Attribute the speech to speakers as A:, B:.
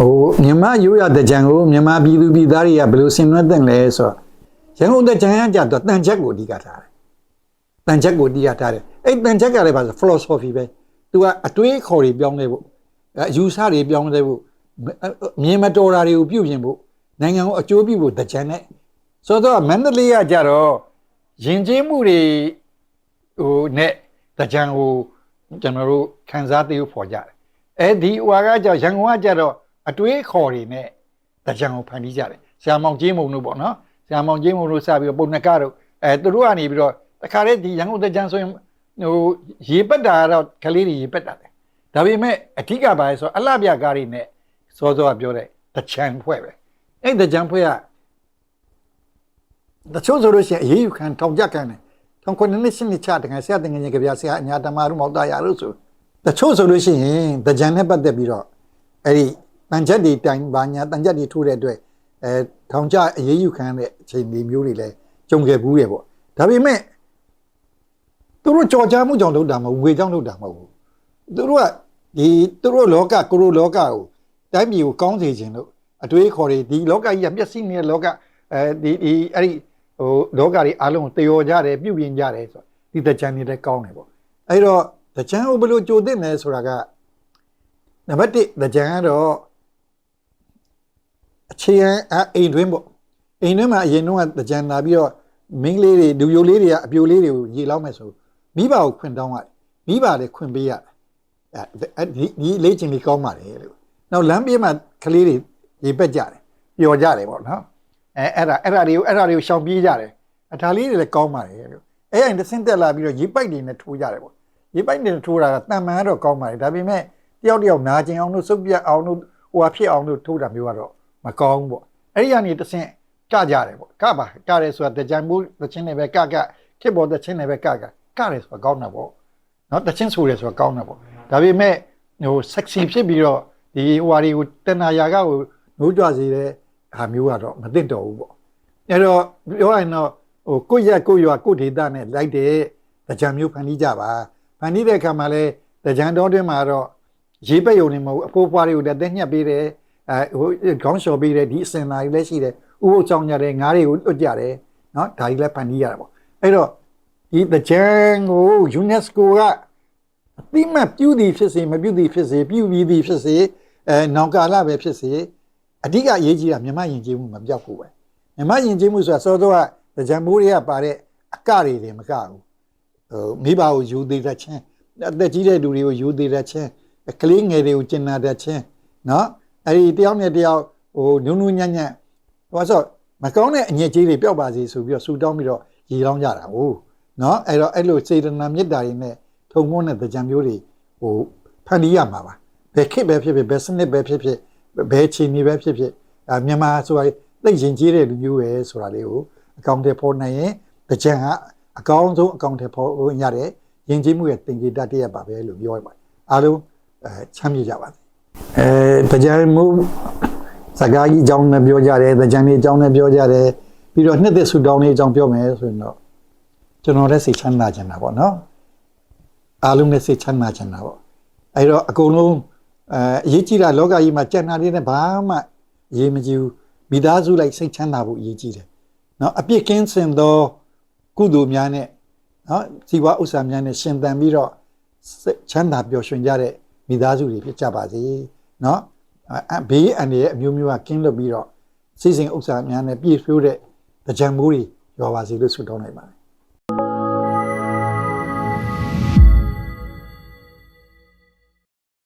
A: ဟိုမြန်မာရိုးရတဲ့ကြံကိုမြန်မာပြည်သူပြည်သားတွေကဘယ်လိုဆင်နွှဲတဲ့လဲဆိုတော့ရန်ကုန်တဲ့ကြံရကြတော့တန်ချက်ကိုအဓိကထားတယ်တန်ချက်ကိုအဓိကထားတယ်အဲ့တန်ချက်ကလည်းပါဆို philosophy ပဲသူကအတွေးခေါ်တွေပြောင်းလဲဖို့အယူဆတွေပြောင်းလဲဖို့မြင်မတော်တာတွေကိုပြုပြင်ဖို့နိုင်ငံကိုအကျိုးပြုဖို့တကြံနဲ့ဆိုတော့မန္တလေးကကြတော့ယဉ်ကျေးမှုတွေဟိုနဲ့တကြံကိုကျွန်တော်တို့ခန်းစားသိဖို့ဖော်ကြတယ်အဲဒီဟွာကကြောင့်ရန်ကုန်ကကြတော့ အတွေးခေါ်တွေနဲ့တကြံကိုဖန်တီးကြတယ်ဆရာမောင်ကြီးမုံတို့ပေါ့နော်ဆရာမောင်ကြီးမုံတို့စပြီးတော့ပုံနကတို့အဲသူတို့ကနေပြီးတော့တခါတည်းဒီရန်ကုန်တကြံဆိုရင်ဟိုရေပက်တာကတော့ကလေးတွေရေပက်တာတယ်ဒါပေမဲ့အဓိကပါလဲဆိုတော့အလှပြကားတွေနဲ့စောစောကပြောတဲ့တချံဖွဲ့ပဲအဲ့တချံဖွဲ့ကတချို့ဆိုလို့ရှိရင်အရေးယူခံထောင်ကြခံတယ်ထောင်ခွနှစ်နှစ်ရှင်းနှစ်ချတကယ်ဆရာတင်ငယ်ကြပြဆရာအညာတမာတို့မောက်သားရလို့ဆိုတချို့ဆိုလို့ရှိရင်တကြံနဲ့ပတ်သက်ပြီးတော့အဲ့ဒီ တန်ချက်တွေတိုင်ဘာညာတန်ချက်တွေထိုးတဲ့အတွက်အဲထောင်ကြအရေးယူခံတဲ့အချိန်မျိုးတွေလည်းကြုံခဲ့ဘူးရပေါ့ဒါပေမဲ့သူတို့ကြော်ကြားမှုကြောင့်လုပ်တာမဟုတ်ဝေကြောင့်လုပ်တာမဟုတ်ဘူးသူတို့ကဒီသူတို့လောကကိုရိုလောကကိုတိုင်းပြည်ကိုကောင်းစေခြင်းလို့အတွေးခေါ်တွေဒီလောကကြီးကမျက်စိနဲ့လောကအဲဒီဒီအဲ့ဒီဟိုလောကကြီးအားလုံးတယောကြတယ်ပြုပြင်ကြတယ်ဆိုဒီတကြံနေလည်းကောင်းတယ်ပေါ့အဲ့တော့တကြံကိုဘယ်လိုကြိုသင့်လဲဆိုတာကနံပါတ်1တကြံကတော့ အခြေခံအိမ်တွင်းပေါ့အိမ်တွင်းမှာအရင်တော့တကြံလာပြီးတော့မင်းကလေးတွေလူယိုလေးတွေကအပြိုလေးတွေကိုရေလောက်မယ်ဆိုမိဘကိုခွင်တောင်းရတယ်မိဘလည်းခွင်ပေးရတယ်အဲဒီဒီလေးချင်းလေးကောင်းပါတယ်လို့နောက်လမ်းပြေးမှာကလေးတွေရေပက်ကြတယ်ပျော်ကြတယ်ပေါ့နော်အဲအဲ့ဒါအဲ့ဒါတွေကိုအဲ့ဒါတွေကိုရှောင်ပြေးကြတယ်အထာလေးတွေလည်းကောင်းပါတယ်လို့အဲ့ရင်တစ်ဆင့်တက်လာပြီးတော့ရေပိုက်တွေနဲ့ထိုးကြတယ်ပေါ့ရေပိုက်တွေနဲ့ထိုးတာကတန်မှန်တော့ကောင်းပါတယ်ဒါပေမဲ့တယောက်တယောက်နာကျင်အောင်လို့စုပ်ပြတ်အောင်လို့ဟိုဟာဖြစ်အောင်လို့ထိုးတာမျိုးကတော့ မကောင်းဘူးပေါ့အဲ့ဒီကနေတစ်ဆင့်ကြကြတယ်ပေါ့ကပါကတယ်ဆိုတာတကြံမှုတချင်းတွေပဲကကခစ်ပေါ်တချင်းတွေပဲကကကတယ်ဆိုတာကောင်းတာပေါ့နော်တချင်းဆိုတယ်ဆိုတာကောင်းတာပေါ့ဒါပေမဲ့ဟို sexy ဖြစ်ပြီးတော့ဒီဟိုဟာတွေကိုတဏှာရာကကိုနှိုးကြစေတဲ့ဟာမျိုးကတော့မသင့်တော်ဘူးပေါ့အဲ့တော့ပြောရရင်တော့ဟိုကိုယ့်ရက်ကိုယ့်ရွာကိုယ့်ဒေသနဲ့လိုက်တဲ့တကြံမျိုးဖန်တီးကြပါဖန်တီးတဲ့အခါမှာလဲတကြံတော်တွင်းမှာတော့ရေးပက်ယုံနေမဟုတ်အဖိုးဖွားတွေကိုလည်းတက်ညှက်ပေးတယ် အဲဟိုခေါင်းလျှော်ပေးတယ်ဒီအစင်လာတွေလည်းရှိတယ်ဥပုပ်ကြောင်ကြတယ်ငါးတွေကိုတွတ်ကြတယ်နော်ဒါကြီးလည်းဖန်တီးရတာပေါ့အဲ့တော့ဒီတကြံကို UNESCO ကအတိမတ်ပြုသည်ဖြစ်စေမပြုသည်ဖြစ်စေပြုပြီးသည်ဖြစ်စေအဲနောင်ကာလပဲဖြစ်စေအဓိကအရေးကြီးတာမြမယဉ်ကျေးမှုမပြောက်ဘူးပဲမြမယဉ်ကျေးမှုဆိုတာစောစောကကြံမိုးတွေကပါတဲ့အကတွေတွေမကဘူးဟိုမိဘကိုယူသေးတဲ့ချင်းအသက်ကြီးတဲ့လူတွေကိုယူသေးတဲ့ချင်းကလေးငယ်တွေကိုကျင်နာတဲ့ချင်းနော် အဲ့ဒီတယောက်နဲ့တယောက်ဟိုနုံနုံညံ့ညံ့ဟိုဆိုမကောင်းတဲ့အညစ်အကြေးတွေပျောက်ပါစေဆိုပြီးတော့ဆူတောင်းပြီးတော့ရေလောင်းကြတာဟုတ်နော်အဲ့တော့အဲ့လိုစေတနာမေတ္တာတွေနဲ့ထုံမွန်းတဲ့ကြံမျိုးတွေဟိုဖန်တီးရမှာပါဘယ်ခေတ်ပဲဖြစ်ဖြစ်ဘယ်စနစ်ပဲဖြစ်ဖြစ်ဘယ်ချိန်နေပဲဖြစ်ဖြစ်အမြန်မာဆိုတာသိရင်ကြီးတဲ့လူမျိုးပဲဆိုတာလေးကိုအကောင့်တွေပေါ်နိုင်ရင်ကြံကအကောင်းဆုံးအကောင့်တွေပေါ်ရတဲ့ယဉ်ကျေးမှုရဲ့တင်ကြတတ်ရပါပဲလို့ပြောရပါတယ်အားလုံးအဲချမ်းမြေ့ကြပါစေ အဲကြံမှုစကားကြီးအကြောင်းနဲ့ပြောကြတယ်ကြံလေးအကြောင်းနဲ့ပြောကြတယ်ပြီးတော့နှစ်သက်ဆူတောင်းလေးအကြောင်းပြောမယ်ဆိုရင်တော့ကျွန်တော်လည်းစိတ်ချမ်းသာချင်တာပေါ့နော်အားလုံးလည်းစိတ်ချမ်းသာချင်တာပေါ့အဲ့တော့အကုန်လုံးအဲအရေးကြီးတာလောကကြီးမှာကြံ့နာလေးနဲ့ဘာမှအရေးမကြီးဘူးမိသားစုလိုက်စိတ်ချမ်းသာဖို့အရေးကြီးတယ်နော်အပြစ်ကင်းစင်သောကုသိုလ်များနဲ့နော်ဇီဝဥစ္စာများနဲ့ရှင်သန်ပြီးတော့ချမ်းသာပျော်ရွှင်ကြတဲ့မိသားစုတွေဖြစ်ကြပါစေ နော်ဘေးအန္တရာယ်အမျိုးမျိုးကကင်းလွတ်ပြီးတော့စိတ်စဉ်ဥစ္စာများနဲ့ပြည့်ဖြိုးတဲ့ကြံမိုးတွေရောပါစေလို့ဆုတောင်းလိုက်ပါတယ်